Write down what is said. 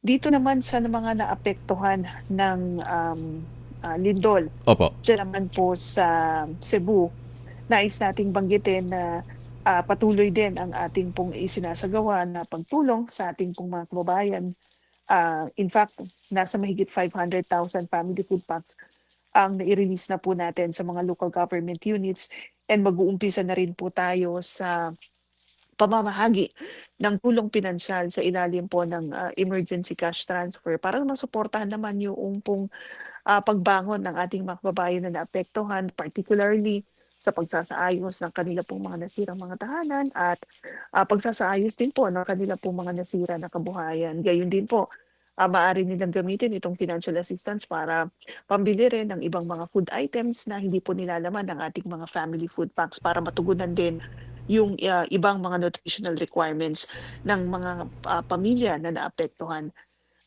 Dito naman sa mga naapektuhan ng um, ah, lindol, Opo. dyan naman po sa Cebu, nais nating banggitin na ah, patuloy din ang ating pong isinasagawa na pagtulong sa ating pong mga kababayan. Ah, in fact, nasa mahigit 500,000 family food packs ang nai-release na po natin sa mga local government units and mag-uumpisa na rin po tayo sa pamamahagi ng tulong pinansyal sa ilalim po ng ah, emergency cash transfer para masuportahan naman yung pong ah, pagbangon ng ating mga kababayan na naapektuhan, particularly sa pagsasaayos ng kanila pong mga nasirang mga tahanan at ah, pagsasaayos din po ng kanila pong mga nasira na kabuhayan. Gayun din po, ah, maaari nilang gamitin itong financial assistance para pambili rin ng ibang mga food items na hindi po nilalaman ng ating mga family food packs para matugunan din yung ah, ibang mga nutritional requirements ng mga ah, pamilya na naapektuhan